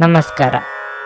ನಮಸ್ಕಾರ.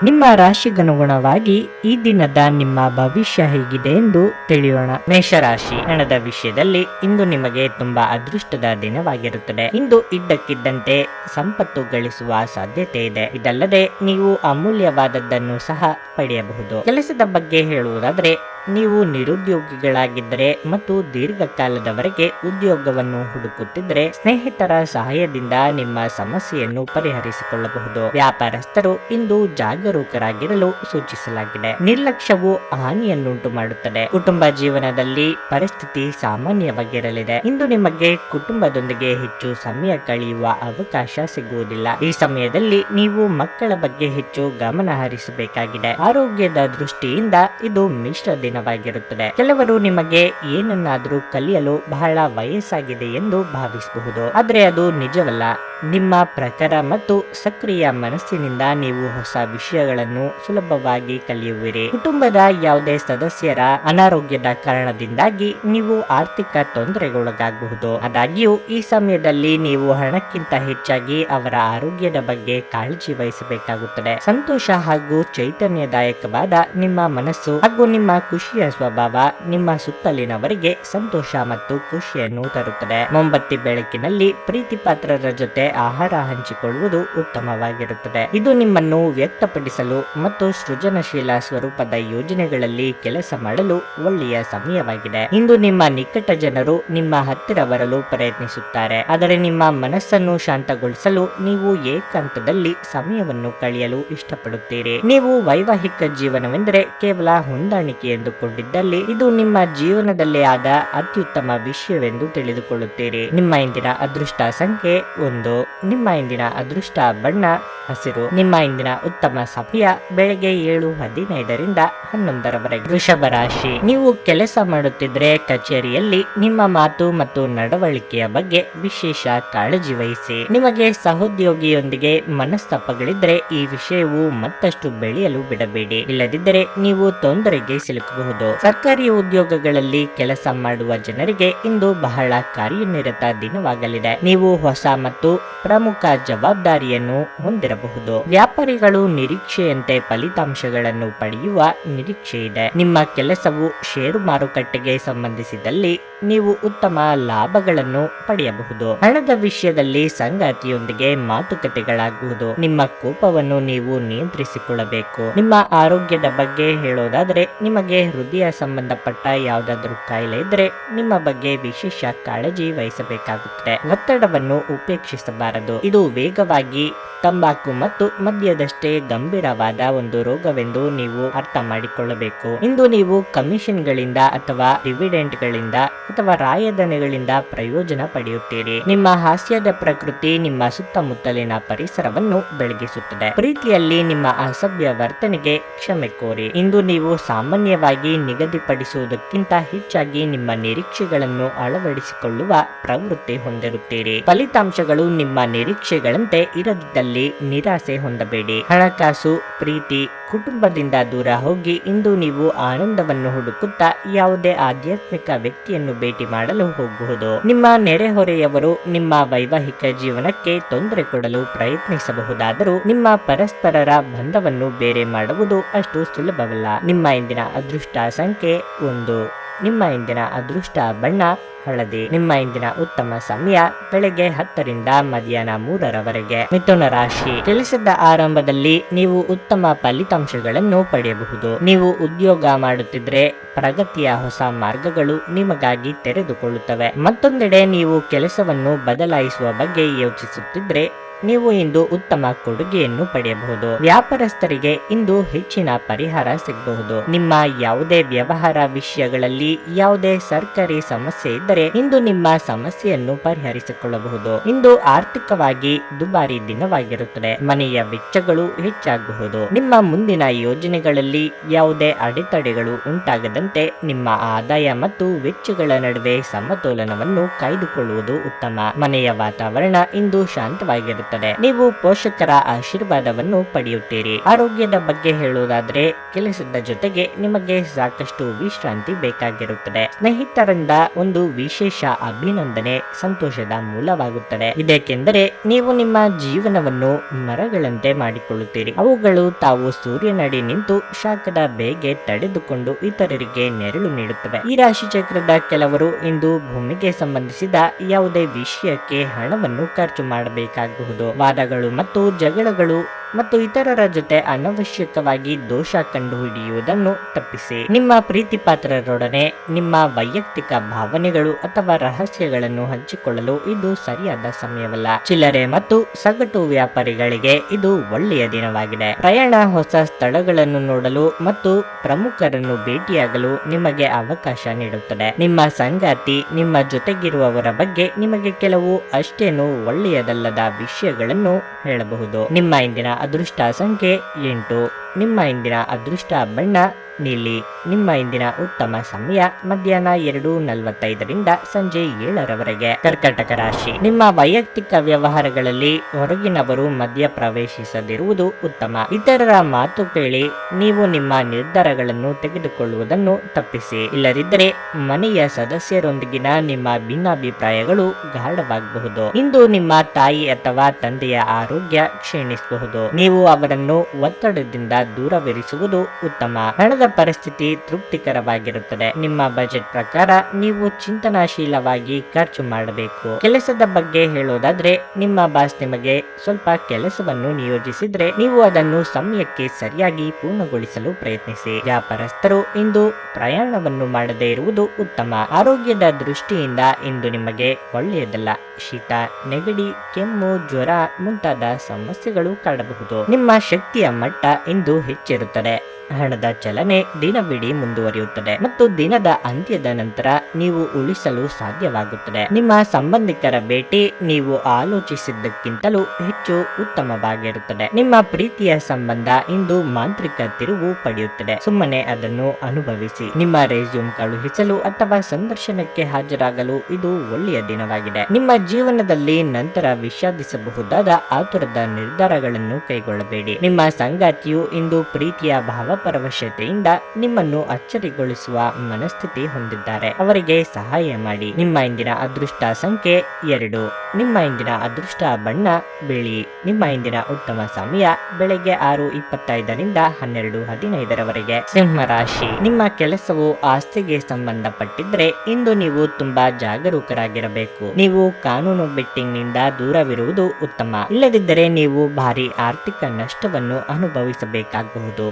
ನಿಮ್ಮ ರಾಶಿಗನುಗುಣವಾಗಿ ಈ ದಿನದ ನಿಮ್ಮ ಭವಿಷ್ಯ ಹೇಗಿದೆ ಎಂದು ತಿಳಿಯೋಣ. ಮೇಷರಾಶಿ ಹಣದ ವಿಷಯದಲ್ಲಿ ಇಂದು ನಿಮಗೆ ತುಂಬಾ ಅದೃಷ್ಟದ ದಿನವಾಗಿರುತ್ತದೆ. ಇಂದು ಇದ್ದಕ್ಕಿದ್ದಂತೆ ಸಂಪತ್ತು ಗಳಿಸುವ ಸಾಧ್ಯತೆ ಇದೆ. ಇದಲ್ಲದೆ ನೀವು ಅಮೂಲ್ಯವಾದದ್ದನ್ನು ಸಹ ಪಡೆಯಬಹುದು. ಕೆಲಸದ ಬಗ್ಗೆ ಹೇಳುವುದಾದರೆ ನೀವು ನಿರುದ್ಯೋಗಿಗಳಾಗಿದ್ದರೆ ಮತ್ತು ದೀರ್ಘಕಾಲದವರೆಗೆ ಉದ್ಯೋಗವನ್ನು ಹುಡುಕುತ್ತಿದ್ದರೆ ಸ್ನೇಹಿತರ ಸಹಾಯದಿಂದ ನಿಮ್ಮ ಸಮಸ್ಯೆಯನ್ನು ಪರಿಹರಿಸಿಕೊಳ್ಳಬಹುದು. ವ್ಯಾಪಾರಸ್ಥರು ಇಂದು ಜಾಗರೂಕರಾಗಿರಲು ಸೂಚಿಸಲಾಗಿದೆ. ನಿರ್ಲಕ್ಷ್ಯವು ಹಾನಿಯನ್ನುಂಟು ಮಾಡುತ್ತದೆ ಕುಟುಂಬ ಜೀವನದಲ್ಲಿ ಪರಿಸ್ಥಿತಿ ಸಾಮಾನ್ಯವಾಗಿರಲಿದೆ. ಇಂದು ನಿಮಗೆ ಕುಟುಂಬದೊಂದಿಗೆ ಹೆಚ್ಚು ಸಮಯ ಕಳೆಯುವ ಅವಕಾಶ ಸಿಗುವುದಿಲ್ಲ. ಈ ಸಮಯದಲ್ಲಿ ನೀವು ಮಕ್ಕಳ ಬಗ್ಗೆ ಹೆಚ್ಚು ಗಮನ ಹರಿಸಬೇಕಾಗಿದೆ ಆರೋಗ್ಯದ ದೃಷ್ಟಿಯಿಂದ ಇದು ಮಿಶ್ರ ದಿನವಾಗಿರುತ್ತದೆ ಕೆಲವರು ನಿಮಗೆ ಏನನ್ನಾದರೂ ಕಲಿಯಲು ಬಹಳ ವಯಸ್ಸಾಗಿದೆ ಎಂದು ಭಾವಿಸಬಹುದು. ಆದರೆ ಅದು ನಿಜವಲ್ಲ. ನಿಮ್ಮ ಪ್ರಖರ ಮತ್ತು ಸಕ್ರಿಯ ಮನಸ್ಸಿನಿಂದ ನೀವು ಹೊಸ ವಿಷಯಗಳನ್ನು ಸುಲಭವಾಗಿ ಕಲಿಯುವಿರಿ. ಕುಟುಂಬದ ಯಾವುದೇ ಸದಸ್ಯರ ಅನಾರೋಗ್ಯದ ಕಾರಣದಿಂದಾಗಿ ನೀವು ಆರ್ಥಿಕ ತೊಂದರೆಗೊಳಗಾಗಬಹುದು. ಆದಾಗ್ಯೂ, ಈ ಸಮಯದಲ್ಲಿ ನೀವು ಹಣಕ್ಕಿಂತ ಹೆಚ್ಚಾಗಿ ಅವರ ಆರೋಗ್ಯದ ಬಗ್ಗೆ ಕಾಳಜಿ ವಹಿಸಬೇಕಾಗುತ್ತದೆ. ಸಂತೋಷ ಹಾಗೂ ಚೈತನ್ಯದಾಯಕವಾದ ನಿಮ್ಮ ಮನಸ್ಸು ಹಾಗೂ ನಿಮ್ಮ ಖುಷಿಯ ಸ್ವಭಾವ ನಿಮ್ಮ ಸುತ್ತಲಿನವರಿಗೆ ಸಂತೋಷ ಮತ್ತು ಖುಷಿಯನ್ನು ತರುತ್ತದೆ. ಮೊಂಬತ್ತಿ ಬೆಳಕಿನಲ್ಲಿ ಪ್ರೀತಿ ಪಾತ್ರರ ಜೊತೆ ಆಹಾರ ಹಂಚಿಕೊಳ್ಳುವುದು ಉತ್ತಮವಾಗಿರುತ್ತದೆ. ಇದು ನಿಮ್ಮನ್ನು ವ್ಯಕ್ತಪಡಿಸಲು ಮತ್ತು ಸೃಜನಶೀಲ ಸ್ವರೂಪದ ಯೋಜನೆಗಳಲ್ಲಿ ಕೆಲಸ ಮಾಡಲು ಒಳ್ಳೆಯ ಸಮಯವಾಗಿದೆ. ಇಂದು ನಿಮ್ಮ ನಿಕಟ ಜನರು ನಿಮ್ಮ ಹತ್ತಿರ ಬರಲು ಪ್ರಯತ್ನಿಸುತ್ತಾರೆ. ಆದರೆ ನಿಮ್ಮ ಮನಸ್ಸನ್ನು ಶಾಂತಗೊಳಿಸಲು ನೀವು ಏಕಾಂತದಲ್ಲಿ ಸಮಯವನ್ನು ಕಳೆಯಲು ಇಷ್ಟಪಡುತ್ತೀರಿ. ನೀವು ವೈವಾಹಿಕ ಜೀವನವೆಂದರೆ ಕೇವಲ ಹೊಂದಾಣಿಕೆ ಎಂದುಕೊಂಡಿದ್ದಲ್ಲಿ ಇದು ನಿಮ್ಮ ಜೀವನದಲ್ಲಿ ಆದ ಅತ್ಯುತ್ತಮ ವಿಷಯವೆಂದು ತಿಳಿದುಕೊಳ್ಳುತ್ತೀರಿ. ನಿಮ್ಮ ಇಂದಿನ ಅದೃಷ್ಟ ಸಂಖ್ಯೆ ಒಂದು. ನಿಮ್ಮ ಇಂದಿನ ಅದೃಷ್ಟ ಬಣ್ಣ ಹಸಿರು. ನಿಮ್ಮ ಇಂದಿನ ಉತ್ತಮ ಸಮಯ ಬೆಳಗ್ಗೆ ಏಳು ಹದಿನೈದರಿಂದ ಹನ್ನೊಂದರವರೆಗೆ. ವೃಷಭ ರಾಶಿ. ನೀವು ಕೆಲಸ ಮಾಡುತ್ತಿದ್ರೆ ಕಚೇರಿಯಲ್ಲಿ ನಿಮ್ಮ ಮಾತು ಮತ್ತು ನಡವಳಿಕೆಯ ಬಗ್ಗೆ ವಿಶೇಷ ಕಾಳಜಿ ವಹಿಸಿ. ನಿಮಗೆ ಸಹೋದ್ಯೋಗಿಯೊಂದಿಗೆ ಮನಸ್ತಾಪಗಳಿದ್ರೆ ಈ ವಿಷಯವು ಮತ್ತಷ್ಟು ಬೆಳೆಯಲು ಬಿಡಬೇಡಿ. ಇಲ್ಲದಿದ್ದರೆ ನೀವು ತೊಂದರೆಗೆ ಸಿಲುಕಬಹುದು. ಸರ್ಕಾರಿ ಉದ್ಯೋಗಗಳಲ್ಲಿ ಕೆಲಸ ಮಾಡುವ ಜನರಿಗೆ ಇಂದು ಬಹಳ ಕಾರ್ಯನಿರತ ದಿನವಾಗಲಿದೆ. ನೀವು ಹೊಸ ಮತ್ತು ಪ್ರಮುಖ ಜವಾಬ್ದಾರಿಯನ್ನು ಹೊಂದಿರಬಹುದು. ವ್ಯಾಪಾರಿಗಳು ನಿರೀಕ್ಷೆಯಂತೆ ಫಲಿತಾಂಶಗಳನ್ನು ಪಡೆಯುವ ನಿರೀಕ್ಷೆ ಇದೆ. ನಿಮ್ಮ ಕೆಲಸವು ಷೇರು ಮಾರುಕಟ್ಟೆಗೆ ಸಂಬಂಧಿಸಿದಲ್ಲಿ ನೀವು ಉತ್ತಮ ಲಾಭಗಳನ್ನು ಪಡೆಯಬಹುದು. ಹಣದ ವಿಷಯದಲ್ಲಿ ಸಂಗಾತಿಯೊಂದಿಗೆ ಮಾತುಕತೆಗಳಾಗುವುದು. ನಿಮ್ಮ ಕೋಪವನ್ನು ನೀವು ನಿಯಂತ್ರಿಸಿಕೊಳ್ಳಬೇಕು. ನಿಮ್ಮ ಆರೋಗ್ಯದ ಬಗ್ಗೆ ಹೇಳೋದಾದರೆ ನಿಮಗೆ ಹೃದಯ ಸಂಬಂಧಪಟ್ಟ ಯಾವುದಾದ್ರೂ ಕಾಯಿಲೆ ಇದ್ರೆ ನಿಮ್ಮ ಬಗ್ಗೆ ವಿಶೇಷ ಕಾಳಜಿ ವಹಿಸಬೇಕಾಗುತ್ತದೆ. ಒತ್ತಡವನ್ನು ಉಪೇಕ್ಷಿಸಬಾರದು. ಇದು ವೇಗವಾಗಿ ತಂಬಾಕು ಮತ್ತು ಮದ್ಯದಷ್ಟೇ ಗಂಭೀರವಾದ ಒಂದು ರೋಗವೆಂದು ನೀವು ಅರ್ಥ ಮಾಡಿಕೊಳ್ಳಬೇಕು. ಇಂದು ನೀವು ಕಮಿಷನ್ಗಳಿಂದ ಅಥವಾ ಡಿವಿಡೆಂಟ್ಗಳಿಂದ ಅಥವಾ ರಾಯಧನೆಗಳಿಂದ ಪ್ರಯೋಜನ ಪಡೆಯುತ್ತೀರಿ. ನಿಮ್ಮ ಹಾಸ್ಯದ ಪ್ರಕೃತಿ ನಿಮ್ಮ ಸುತ್ತಮುತ್ತಲಿನ ಪರಿಸರವನ್ನು ಬೆಳಗಿಸುತ್ತದೆ. ಪ್ರೀತಿಯಲ್ಲಿ ನಿಮ್ಮ ಅಸಭ್ಯ ವರ್ತನೆಗೆ ಕ್ಷಮೆ ಕೋರಿ. ಇಂದು ನೀವು ಸಾಮಾನ್ಯವಾಗಿ ನಿಗದಿಪಡಿಸುವುದಕ್ಕಿಂತ ಹೆಚ್ಚಾಗಿ ನಿಮ್ಮ ನಿರೀಕ್ಷೆಗಳನ್ನು ಅಳವಡಿಸಿಕೊಳ್ಳುವ ಪ್ರವೃತ್ತಿ ಹೊಂದಿರುತ್ತೀರಿ. ಫಲಿತಾಂಶಗಳು ನಿಮ್ಮ ನಿರೀಕ್ಷೆಗಳಂತೆ ಇರದಿದ್ದಲ್ಲಿ ನಿರಾಸೆ ಹೊಂದಬೇಡಿ. ಹಣಕಾಸು, ಪ್ರೀತಿ, ಕುಟುಂಬದಿಂದ ದೂರ ಹೋಗಿ ಇಂದು ನೀವು ಆನಂದವನ್ನು ಹುಡುಕುತ್ತಾ ಯಾವುದೇ ಆಧ್ಯಾತ್ಮಿಕ ವ್ಯಕ್ತಿಯನ್ನು ಭೇಟಿ ಮಾಡಲು ಹೋಗಬಹುದು ನಿಮ್ಮ ನೆರೆಹೊರೆಯವರು ನಿಮ್ಮ ವೈವಾಹಿಕ ಜೀವನಕ್ಕೆ ತೊಂದರೆ ಕೊಡಲು ಪ್ರಯತ್ನಿಸಬಹುದಾದರೂ ನಿಮ್ಮ ಪರಸ್ಪರರ ಬಂಧವನ್ನು ಬೇರೆ ಮಾಡುವುದು ಅಷ್ಟು ಸುಲಭವಲ್ಲ. ನಿಮ್ಮ ಇಂದಿನ ಅದೃಷ್ಟ ಸಂಖ್ಯೆ ಒಂದು. ನಿಮ್ಮ ಇಂದಿನ ಅದೃಷ್ಟ ಬಣ್ಣ, ಹಳದಿ. ನಿಮ್ಮ ಇಂದಿನ ಉತ್ತಮ ಸಮಯ, ಬೆಳಗ್ಗೆ ಹತ್ತರಿಂದ ಮಧ್ಯಾಹ್ನ ಮೂರರವರೆಗೆ. ಮಿಥುನ ರಾಶಿ. ಕೆಲಸದ ಆರಂಭದಲ್ಲಿ ನೀವು ಉತ್ತಮ ಫಲಿತಾಂಶಗಳನ್ನು ಪಡೆಯಬಹುದು. ನೀವು ಉದ್ಯೋಗ ಮಾಡುತ್ತಿದ್ರೆ ಪ್ರಗತಿಯ ಹೊಸ ಮಾರ್ಗಗಳು ನಿಮಗಾಗಿ ತೆರೆದುಕೊಳ್ಳುತ್ತವೆ. ಮತ್ತೊಂದೆಡೆ ನೀವು ಕೆಲಸವನ್ನು ಬದಲಾಯಿಸುವ ಬಗ್ಗೆ ಯೋಚಿಸುತ್ತಿದ್ರೆ ನೀವು ಇಂದು ಉತ್ತಮ ಕೊಡುಗೆಯನ್ನು ಪಡೆಯಬಹುದು. ವ್ಯಾಪಾರಸ್ಥರಿಗೆ ಇಂದು ಹೆಚ್ಚಿನ ಪರಿಹಾರ ಸಿಗಬಹುದು. ನಿಮ್ಮ ಯಾವುದೇ ವ್ಯವಹಾರ ವಿಷಯಗಳಲ್ಲಿ ಯಾವುದೇ ಸರ್ಕಾರಿ ಸಮಸ್ಯೆ ಇದ್ದರೆ ಇಂದು ನಿಮ್ಮ ಸಮಸ್ಯೆಯನ್ನು ಪರಿಹರಿಸಿಕೊಳ್ಳಬಹುದು. ಇಂದು ಆರ್ಥಿಕವಾಗಿ ದುಬಾರಿ ದಿನವಾಗಿರುತ್ತದೆ. ಮನೆಯ ವೆಚ್ಚಗಳು ಹೆಚ್ಚಾಗಬಹುದು. ನಿಮ್ಮ ಮುಂದಿನ ಯೋಜನೆಗಳಲ್ಲಿ ಯಾವುದೇ ಅಡೆತಡೆಗಳು ಉಂಟಾಗದಂತೆ ನಿಮ್ಮ ಆದಾಯ ಮತ್ತು ವೆಚ್ಚಗಳ ನಡುವೆ ಸಮತೋಲನವನ್ನು ಕಾಯ್ದುಕೊಳ್ಳುವುದು ಉತ್ತಮ. ಮನೆಯ ವಾತಾವರಣ ಇಂದು ಶಾಂತವಾಗಿರುತ್ತದೆ. ನೀವು ಪೋಷಕರ ಆಶೀರ್ವಾದವನ್ನು ಪಡೆಯುತ್ತೀರಿ. ಆರೋಗ್ಯದ ಬಗ್ಗೆ ಹೇಳುವುದಾದ್ರೆ, ಕೆಲಸದ ಜೊತೆಗೆ ನಿಮಗೆ ಸಾಕಷ್ಟು ವಿಶ್ರಾಂತಿ ಬೇಕಾಗಿರುತ್ತದೆ. ಸ್ನೇಹಿತರಿಂದ ಒಂದು ವಿಶೇಷ ಅಭಿನಂದನೆ ಸಂತೋಷದ ಮೂಲವಾಗುತ್ತದೆ. ಇದಕ್ಕೆಂದರೆ ನೀವು ನಿಮ್ಮ ಜೀವನವನ್ನು ಮರಗಳಂತೆ ಮಾಡಿಕೊಳ್ಳುತ್ತೀರಿ. ಅವುಗಳು ತಾವು ಸೂರ್ಯನಡಿ ನಿಂತು ಶಾಖದ ಬೇಗೆ ತಡೆದುಕೊಂಡು ಇತರರಿಗೆ ನೆರಳು ನೀಡುತ್ತವೆ. ಈ ರಾಶಿ ಚಕ್ರದ ಕೆಲವರು ಇಂದು ಭೂಮಿಗೆ ಸಂಬಂಧಿಸಿದ ಯಾವುದೇ ವಿಷಯಕ್ಕೆ ಹಣವನ್ನು ಖರ್ಚು ಮಾಡಬೇಕಾಗಬಹುದು ವಾದಗಳು ಮತ್ತು ಜಗಳಗಳು. ಮತ್ತು ಇತರರ ಜೊತೆ ಅನವಶ್ಯಕವಾಗಿ ದೋಷ ಕಂಡುಹಿಡಿಯುವುದನ್ನು ತಪ್ಪಿಸಿ. ನಿಮ್ಮ ಪ್ರೀತಿ ಪಾತ್ರರೊಡನೆ ನಿಮ್ಮ ವೈಯಕ್ತಿಕ ಭಾವನೆಗಳು ಅಥವಾ ರಹಸ್ಯಗಳನ್ನು ಹಂಚಿಕೊಳ್ಳಲು ಇದು ಸರಿಯಾದ ಸಮಯವಲ್ಲ. ಚಿಲ್ಲರೆ ಮತ್ತು ಸಗಟು ವ್ಯಾಪಾರಿಗಳಿಗೆ ಇದು ಒಳ್ಳೆಯ ದಿನವಾಗಿದೆ. ಪ್ರಯಾಣ ಹೊಸ ಸ್ಥಳಗಳನ್ನು ನೋಡಲು ಮತ್ತು ಪ್ರಮುಖರನ್ನು ಭೇಟಿಯಾಗಲು ನಿಮಗೆ ಅವಕಾಶ ನೀಡುತ್ತದೆ. ನಿಮ್ಮ ಸಂಗಾತಿ, ನಿಮ್ಮ ಜೊತೆಗಿರುವವರ ಬಗ್ಗೆ ನಿಮಗೆ ಕೆಲವು ಅಷ್ಟೇನು ಒಳ್ಳೆಯದಲ್ಲದ ವಿಷಯಗಳನ್ನು ಹೇಳಬಹುದು. ನಿಮ್ಮ ಇಂದಿನ ಅದೃಷ್ಟ ಸಂಖ್ಯೆ ಎಂಟು. ನಿಮ್ಮ ಇಂದಿನ ಅದೃಷ್ಟ ಬಣ್ಣ, ನೀಲಿ, ನಿಮ್ಮ ಇಂದಿನ ಉತ್ತಮ ಸಮಯ ಮಧ್ಯಾಹ್ನ ಎರಡು ನಲವತ್ತೈದರಿಂದ ಸಂಜೆ ಏಳರವರೆಗೆ. ಕರ್ಕಟಕ ರಾಶಿ. ನಿಮ್ಮ ವೈಯಕ್ತಿಕ ವ್ಯವಹಾರಗಳಲ್ಲಿ ಹೊರಗಿನವರು ಮಧ್ಯ ಪ್ರವೇಶಿಸದಿರುವುದು ಉತ್ತಮ. ಇತರರ ಮಾತು ಕೇಳಿ ನೀವು ನಿಮ್ಮ ನಿರ್ಧಾರಗಳನ್ನು ತೆಗೆದುಕೊಳ್ಳುವುದನ್ನು ತಪ್ಪಿಸಿ. ಇಲ್ಲದಿದ್ದರೆ ಮನೆಯ ಸದಸ್ಯರೊಂದಿಗಿನ ನಿಮ್ಮ ಭಿನ್ನಾಭಿಪ್ರಾಯಗಳು ಗಾಢವಾಗಬಹುದು. ಇಂದು ನಿಮ್ಮ ತಾಯಿ ಅಥವಾ ತಂದೆಯ ಆರೋಗ್ಯ ಕ್ಷೀಣಿಸಬಹುದು. ನೀವು ಅವರನ್ನು ಒತ್ತಡದಿಂದ ದೂರವಿರಿಸುವುದು ಉತ್ತಮ. ಹಣದ ಪರಿಸ್ಥಿತಿ ತೃಪ್ತಿಕರವಾಗಿರುತ್ತದೆ. ನಿಮ್ಮ ಬಜೆಟ್ ಪ್ರಕಾರ ನೀವು ಚಿಂತನಾಶೀಲವಾಗಿ ಖರ್ಚು ಮಾಡಬೇಕು. ಕೆಲಸದ ಬಗ್ಗೆ ಹೇಳೋದಾದ್ರೆ, ನಿಮ್ಮ ಬಾಸ್ ನಿಮಗೆ ಸ್ವಲ್ಪ ಕೆಲಸವನ್ನು ನಿಯೋಜಿಸಿದ್ರೆ ನೀವು ಅದನ್ನು ಸಮಯಕ್ಕೆ ಸರಿಯಾಗಿ ಪೂರ್ಣಗೊಳಿಸಲು ಪ್ರಯತ್ನಿಸಿ. ವ್ಯಾಪಾರಸ್ಥರು ಇಂದು ಪ್ರಯಾಣವನ್ನು ಮಾಡದೇ ಇರುವುದು ಉತ್ತಮ. ಆರೋಗ್ಯದ ದೃಷ್ಟಿಯಿಂದ ಇಂದು ನಿಮಗೆ ಒಳ್ಳೆಯದಲ್ಲ. ಶೀತ, ನೆಗಡಿ, ಕೆಮ್ಮು, ಜ್ವರ ಮುಂತಾದ ಸಮಸ್ಯೆಗಳು ಕಾಡಬಹುದು. ನಿಮ್ಮ ಶಕ್ತಿಯ ಮಟ್ಟ ಇಂದು ಹೆಚ್ಚಿರುತ್ತದೆ ಹಣದ ಚಲನೆ ದಿನವಿಡೀ ಮುಂದುವರಿಯುತ್ತದೆ ಮತ್ತು ದಿನದ ಅಂತ್ಯದ ನಂತರ ನೀವು ಉಳಿಸಲು ಸಾಧ್ಯವಾಗುತ್ತದೆ. ನಿಮ್ಮ ಸಂಬಂಧಿಕರ ಭೇಟಿ ನೀವು ಆಲೋಚಿಸಿದ್ದಕ್ಕಿಂತಲೂ ಹೆಚ್ಚು ಉತ್ತಮವಾಗಿರುತ್ತದೆ. ನಿಮ್ಮ ಪ್ರೀತಿಯ ಸಂಬಂಧ ಇಂದು ಮಾಂತ್ರಿಕ ತಿರುವು ಪಡೆಯುತ್ತದೆ. ಸುಮ್ಮನೆ ಅದನ್ನು ಅನುಭವಿಸಿ. ನಿಮ್ಮ ರೆಸ್ಯೂಮ್ ಕಳುಹಿಸಲು ಅಥವಾ ಸಂದರ್ಶನಕ್ಕೆ ಹಾಜರಾಗಲು ಇದು ಒಳ್ಳೆಯ ದಿನವಾಗಿದೆ. ನಿಮ್ಮ ಜೀವನದಲ್ಲಿ ನಂತರ ವಿಷಾದಿಸಬಹುದಾದ ಆತುರದ ನಿರ್ಧಾರಗಳನ್ನು ಕೈಗೊಳ್ಳಬೇಡಿ. ನಿಮ್ಮ ಸಂಗಾತಿಯು ಇಂದು ಪ್ರೀತಿಯ ಭಾವಪರವಶತೆಯಿಂದ ನಿಮ್ಮನ್ನು ಅಚ್ಚರಿಗೊಳಿಸುವ ಮನಸ್ಥಿತಿ ಹೊಂದಿದ್ದಾರೆ. ಅವರಿಗೆ ಸಹಾಯ ಮಾಡಿ. ನಿಮ್ಮ ಇಂದಿನ ಅದೃಷ್ಟ ಸಂಖ್ಯೆ ಎರಡು. ನಿಮ್ಮ ಇಂದಿನ ಅದೃಷ್ಟ ಬಣ್ಣ ಬಿಳಿ. ನಿಮ್ಮ ಇಂದಿನ ಉತ್ತಮ ಸಮಯ ಬೆಳಿಗ್ಗೆ ಆರು ಇಪ್ಪತ್ತೈದರಿಂದ ಹನ್ನೆರಡು ಹದಿನೈದರವರೆಗೆ. ಸಿಂಹ ರಾಶಿ. ನಿಮ್ಮ ಕೆಲಸವು ಆಸ್ತಿಗೆ ಸಂಬಂಧಪಟ್ಟಿದ್ರೆ ಇಂದು ನೀವು ತುಂಬಾ ಜಾಗರೂಕರಾಗಿರಬೇಕು. ನೀವು ಕಾನೂನು ಬೆಟ್ಟಿಂಗ್ನಿಂದ ದೂರವಿರುವುದು ಉತ್ತಮ. ಇಲ್ಲದಿದ್ದರೆ ನೀವು ಭಾರಿ ಆರ್ಥಿಕ ನಷ್ಟವನ್ನು ಅನುಭವಿಸಬೇಕಾಗಬಹುದು.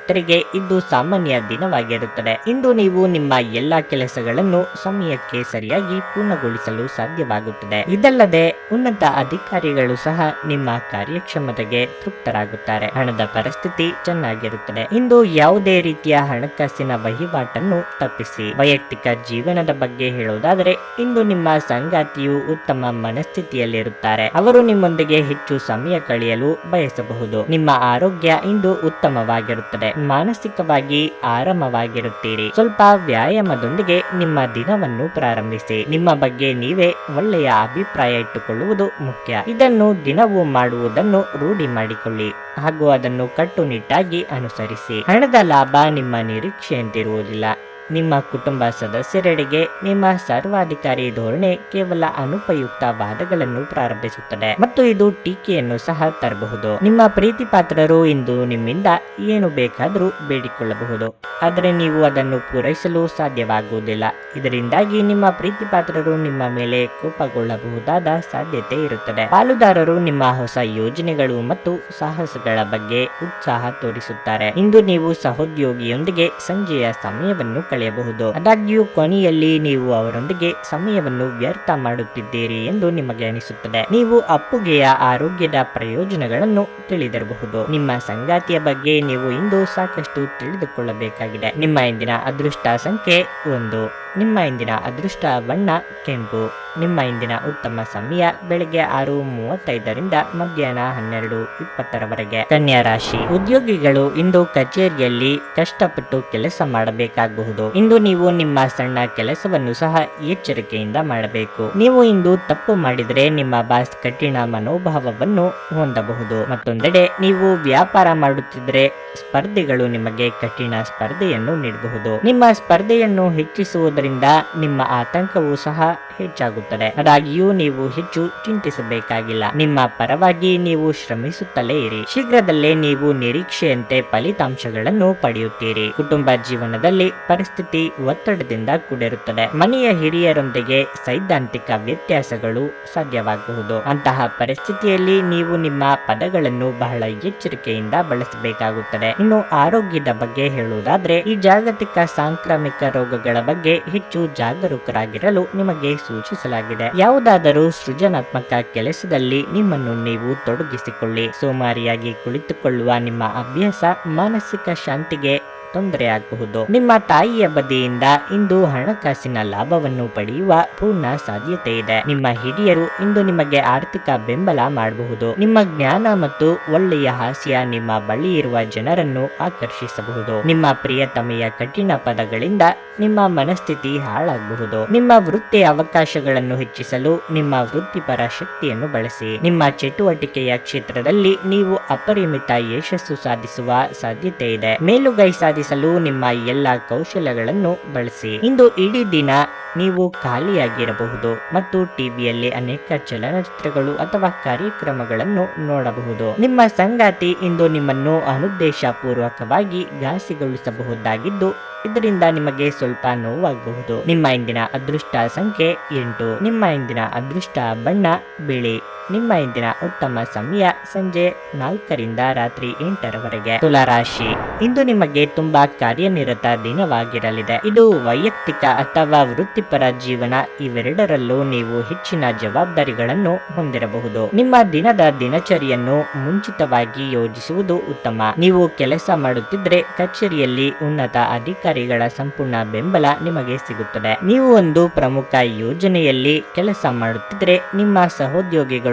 ಉದ್ಯೋಗಸ್ಥರಿಗೆ ಇದು ಸಾಮಾನ್ಯ ದಿನವಾಗಿರುತ್ತದೆ. ಇಂದು ನೀವು ನಿಮ್ಮ ಎಲ್ಲಾ ಕೆಲಸಗಳನ್ನು ಸಮಯಕ್ಕೆ ಸರಿಯಾಗಿ ಪೂರ್ಣಗೊಳಿಸಲು ಸಾಧ್ಯವಾಗುತ್ತದೆ. ಇದಲ್ಲದೆ ಉನ್ನತ ಅಧಿಕಾರಿಗಳು ಸಹ ನಿಮ್ಮ ಕಾರ್ಯಕ್ಷಮತೆಗೆ ತೃಪ್ತರಾಗುತ್ತಾರೆ. ಹಣದ ಪರಿಸ್ಥಿತಿ ಚೆನ್ನಾಗಿರುತ್ತದೆ. ಇಂದು ಯಾವುದೇ ರೀತಿಯ ಹಣಕಾಸಿನ ವಹಿವಾಟನ್ನು ತಪ್ಪಿಸಿ. ವೈಯಕ್ತಿಕ ಜೀವನದ ಬಗ್ಗೆ ಹೇಳುವುದಾದರೆ, ಇಂದು ನಿಮ್ಮ ಸಂಗಾತಿಯು ಉತ್ತಮ ಮನಸ್ಥಿತಿಯಲ್ಲಿರುತ್ತಾರೆ. ಅವರು ನಿಮ್ಮೊಂದಿಗೆ ಹೆಚ್ಚು ಸಮಯ ಕಳೆಯಲು ಬಯಸಬಹುದು. ನಿಮ್ಮ ಆರೋಗ್ಯ ಇಂದು ಉತ್ತಮವಾಗಿರುತ್ತದೆ. ಮಾನಸಿಕವಾಗಿ ಆರಾಮವಾಗಿರುತ್ತೀರಿ. ಸ್ವಲ್ಪ ವ್ಯಾಯಾಮದೊಂದಿಗೆ ನಿಮ್ಮ ದಿನವನ್ನು ಪ್ರಾರಂಭಿಸಿ. ನಿಮ್ಮ ಬಗ್ಗೆ ನೀವೇ ಒಳ್ಳೆಯ ಅಭಿಪ್ರಾಯ ಇಟ್ಟುಕೊಳ್ಳುವುದು ಮುಖ್ಯ. ಇದನ್ನು ದಿನವೂ ಮಾಡುವುದನ್ನು ರೂಢಿ ಮಾಡಿಕೊಳ್ಳಿ. ಹಾಗೂ ಅದನ್ನು ಕಟ್ಟುನಿಟ್ಟಾಗಿ ಅನುಸರಿಸಿ. ಹಣದ ಲಾಭ ನಿಮ್ಮ ನಿರೀಕ್ಷೆಯಂತಿರುವುದಿಲ್ಲ. ನಿಮ್ಮ ಕುಟುಂಬ ಸದಸ್ಯರೆಡೆಗೆ ನಿಮ್ಮ ಸರ್ವಾಧಿಕಾರಿ ಧೋರಣೆ ಕೇವಲ ಅನುಪಯುಕ್ತ ವಾದಗಳನ್ನು ಪ್ರಾರಂಭಿಸುತ್ತದೆ ಮತ್ತು ಇದು ಟೀಕೆಯನ್ನು ಸಹ ತರಬಹುದು. ನಿಮ್ಮ ಪ್ರೀತಿ ಪಾತ್ರರು ಇಂದು ನಿಮ್ಮಿಂದ ಏನು ಬೇಕಾದರೂ ಬೇಡಿಕೊಳ್ಳಬಹುದು. ಆದರೆ ನೀವು ಅದನ್ನು ಪೂರೈಸಲು ಸಾಧ್ಯವಾಗುವುದಿಲ್ಲ. ಇದರಿಂದಾಗಿ ನಿಮ್ಮ ಪ್ರೀತಿ ಪಾತ್ರರು ನಿಮ್ಮ ಮೇಲೆ ಕೋಪಗೊಳ್ಳಬಹುದಾದ ಸಾಧ್ಯತೆ ಇರುತ್ತದೆ. ಪಾಲುದಾರರು ನಿಮ್ಮ ಹೊಸ ಯೋಜನೆಗಳು ಮತ್ತು ಸಾಹಸಗಳ ಬಗ್ಗೆ ಉತ್ಸಾಹ ತೋರಿಸುತ್ತಾರೆ. ಇಂದು ನೀವು ಸಹೋದ್ಯೋಗಿಯೊಂದಿಗೆ ಸಂಜೆಯ ಸಮಯವನ್ನು ಕಳೆಯಬಹುದು ಆದಾಗ್ಯೂ, ಕೊನೆಯಲ್ಲಿ ನೀವು ಅವರೊಂದಿಗೆ ಸಮಯವನ್ನು ವ್ಯರ್ಥ ಮಾಡುತ್ತಿದ್ದೀರಿ ಎಂದು ನಿಮಗೆ ಅನಿಸುತ್ತದೆ. ನೀವು ಅಪ್ಪುಗೆಯ ಆರೋಗ್ಯದ ಪ್ರಯೋಜನಗಳನ್ನು ತಿಳಿದಿರಬಹುದು. ನಿಮ್ಮ ಸಂಗಾತಿಯ ಬಗ್ಗೆ ನೀವು ಇಂದು ಸಾಕಷ್ಟು ತಿಳಿದುಕೊಳ್ಳಬೇಕಾಗಿದೆ. ನಿಮ್ಮ ಇಂದಿನ ಅದೃಷ್ಟ ಸಂಖ್ಯೆ ಒಂದು. ನಿಮ್ಮ ಇಂದಿನ ಅದೃಷ್ಟ ಬಣ್ಣ, ಕೆಂಪು. ನಿಮ್ಮ ಇಂದಿನ ಉತ್ತಮ ಸಮಯ ಬೆಳಿಗ್ಗೆ ಆರು ಮೂವತ್ತೈದರಿಂದ ಮಧ್ಯಾಹ್ನ ಹನ್ನೆರಡು ಇಪ್ಪತ್ತರವರೆಗೆ. ಕನ್ಯಾ ರಾಶಿ. ಉದ್ಯೋಗಿಗಳು ಇಂದು ಕಚೇರಿಯಲ್ಲಿ ಕಷ್ಟಪಟ್ಟು ಕೆಲಸ ಮಾಡಬೇಕಾಗಬಹುದು. ಇಂದು ನೀವು ನಿಮ್ಮ ಸಣ್ಣ ಕೆಲಸವನ್ನು ಸಹ ಎಚ್ಚರಿಕೆಯಿಂದ ಮಾಡಬೇಕು. ನೀವು ಇಂದು ತಪ್ಪು ಮಾಡಿದರೆ ನಿಮ್ಮ ಬಾಸ್ ಕಠಿಣ ಮನೋಭಾವವನ್ನು ಹೊಂದಬಹುದು. ಮತ್ತೊಂದೆಡೆ ನೀವು ವ್ಯಾಪಾರ ಮಾಡುತ್ತಿದ್ದರೆ ಸ್ಪರ್ಧೆಗಳು ನಿಮಗೆ ಕಠಿಣ ಸ್ಪರ್ಧೆಯನ್ನು ನೀಡಬಹುದು. ನಿಮ್ಮ ಸ್ಪರ್ಧೆಯನ್ನು ಹೆಚ್ಚಿಸುವುದರಿಂದ ನಿಮ್ಮ ಆತಂಕವೂ ಸಹ ಹೆಚ್ಚಾಗುತ್ತದೆ. ಆದಾಗ್ಯೂ ನೀವು ಹೆಚ್ಚು ಚಿಂತಿಸಬೇಕಾಗಿಲ್ಲ. ನಿಮ್ಮ ಪರವಾಗಿ ನೀವು ಶ್ರಮಿಸುತ್ತಲೇ ಇರಿ. ಶೀಘ್ರದಲ್ಲೇ ನೀವು ನಿರೀಕ್ಷೆಯಂತೆ ಫಲಿತಾಂಶಗಳನ್ನು ಪಡೆಯುತ್ತೀರಿ. ಕುಟುಂಬ ಜೀವನದಲ್ಲಿ ಪರಿಸ್ಥಿತಿ ಒತ್ತಡದಿಂದ ಕೂಡಿರುತ್ತದೆ. ಮನೆಯ ಹಿರಿಯರೊಂದಿಗೆ ಸೈದ್ಧಾಂತಿಕ ವ್ಯತ್ಯಾಸಗಳು ಸಾಧ್ಯವಾಗಬಹುದು ಅಂತಹ ಪರಿಸ್ಥಿತಿಯಲ್ಲಿ ನೀವು ನಿಮ್ಮ ಪದಗಳನ್ನು ಬಹಳ ಎಚ್ಚರಿಕೆಯಿಂದ ಬಳಸಬೇಕಾಗುತ್ತದೆ. ಇನ್ನು ಆರೋಗ್ಯದ ಬಗ್ಗೆ ಹೇಳುವುದಾದ್ರೆ, ಈ ಜಾಗತಿಕ ಸಾಂಕ್ರಾಮಿಕ ರೋಗಗಳ ಬಗ್ಗೆ ಹೆಚ್ಚು ಜಾಗರೂಕರಾಗಿರಲು ನಿಮಗೆ ಸೂಚಿಸಲಾಗಿದೆ. ಯಾವುದಾದರೂ ಸೃಜನಾತ್ಮಕ ಕೆಲಸದಲ್ಲಿ ನಿಮ್ಮನ್ನು ನೀವು ತೊಡಗಿಸಿಕೊಳ್ಳಿ. ಸೋಮಾರಿಯಾಗಿ ಕುಳಿತುಕೊಳ್ಳುವ ನಿಮ್ಮ ಅಭ್ಯಾಸ ಮಾನಸಿಕ ಶಾಂತಿಗೆ ತೊಂದರೆಯಾಗಬಹುದು ನಿಮ್ಮ ತಾಯಿಯ ಬದಿಯಿಂದ ಇಂದು ಹಣಕಾಸಿನ ಲಾಭವನ್ನು ಪಡೆಯುವ ಪೂರ್ಣ ಸಾಧ್ಯತೆ ಇದೆ. ನಿಮ್ಮ ಹಿರಿಯರು ಇಂದು ನಿಮಗೆ ಆರ್ಥಿಕ ಬೆಂಬಲ ಮಾಡಬಹುದು. ನಿಮ್ಮ ಜ್ಞಾನ ಮತ್ತು ಒಳ್ಳೆಯ ಹಾಸ್ಯ ನಿಮ್ಮ ಬಳಿ ಇರುವ ಜನರನ್ನು ಆಕರ್ಷಿಸಬಹುದು. ನಿಮ್ಮ ಪ್ರಿಯತಮೆಯ ಕಠಿಣ ಪದಗಳಿಂದ ನಿಮ್ಮ ಮನಸ್ಥಿತಿ ಹಾಳಾಗಬಹುದು. ನಿಮ್ಮ ವೃತ್ತಿ ಅವಕಾಶಗಳನ್ನು ಹೆಚ್ಚಿಸಲು ನಿಮ್ಮ ವೃತ್ತಿಪರ ಶಕ್ತಿಯನ್ನು ಬಳಸಿ. ನಿಮ್ಮ ಚಟುವಟಿಕೆಯ ಕ್ಷೇತ್ರದಲ್ಲಿ ನೀವು ಅಪರಿಮಿತ ಯಶಸ್ಸು ಸಾಧಿಸುವ ಸಾಧ್ಯತೆ ಇದೆ. ಮೇಲುಗೈ ಸಾಧಿಸಲು ನಿಮ್ಮ ಎಲ್ಲ ಕೌಶಲ್ಯಗಳನ್ನು ಬಳಸಿ. ಇಂದು ಇಡೀ ದಿನ ನೀವು ಖಾಲಿಯಾಗಿರಬಹುದು ಮತ್ತು ಟಿವಿಯಲ್ಲಿ ಅನೇಕ ಚಲನಚಿತ್ರಗಳು ಅಥವಾ ಕಾರ್ಯಕ್ರಮಗಳನ್ನು ನೋಡಬಹುದು. ನಿಮ್ಮ ಸಂಗಾತಿ ಇಂದು ನಿಮ್ಮನ್ನು ಅನುದ್ದೇಶಪೂರ್ವಕವಾಗಿ ಘಾಸಿಗೊಳಿಸಬಹುದಾಗಿದ್ದು, ಇದರಿಂದ ನಿಮಗೆ ಸ್ವಲ್ಪ ನೋವಾಗಬಹುದು. ನಿಮ್ಮ ಇಂದಿನ ಅದೃಷ್ಟ ಸಂಖ್ಯೆ ಎಂಟು. ನಿಮ್ಮ ಇಂದಿನ ಅದೃಷ್ಟ ಬಣ್ಣ ಬಿಳಿ. ನಿಮ್ಮ ಇಂದಿನ ಉತ್ತಮ ಸಮಯ ಸಂಜೆ ನಾಲ್ಕರಿಂದ ರಾತ್ರಿ ಎಂಟರವರೆಗೆ. ತುಲಾರಾಶಿ. ಇಂದು ನಿಮಗೆ ತುಂಬಾ ಕಾರ್ಯನಿರತ ದಿನವಾಗಿರಲಿದೆ. ಇದು ವೈಯಕ್ತಿಕ ಅಥವಾ ವೃತ್ತಿಪರ ಜೀವನ. ಇವೆರಡರಲ್ಲೂ ನೀವು ಹೆಚ್ಚಿನ ಜವಾಬ್ದಾರಿಗಳನ್ನು ಹೊಂದಿರಬಹುದು. ನಿಮ್ಮ ದಿನದ ದಿನಚರಿಯನ್ನು ಮುಂಚಿತವಾಗಿ ಯೋಜಿಸುವುದು ಉತ್ತಮ. ನೀವು ಕೆಲಸ ಮಾಡುತ್ತಿದ್ರೆ ಕಚೇರಿಯಲ್ಲಿ ಉನ್ನತ ಅಧಿಕಾರಿಗಳ ಸಂಪೂರ್ಣ ಬೆಂಬಲ ನಿಮಗೆ ಸಿಗುತ್ತದೆ. ನೀವು ಒಂದು ಪ್ರಮುಖ ಯೋಜನೆಯಲ್ಲಿ ಕೆಲಸ ಮಾಡುತ್ತಿದ್ರೆ ನಿಮ್ಮ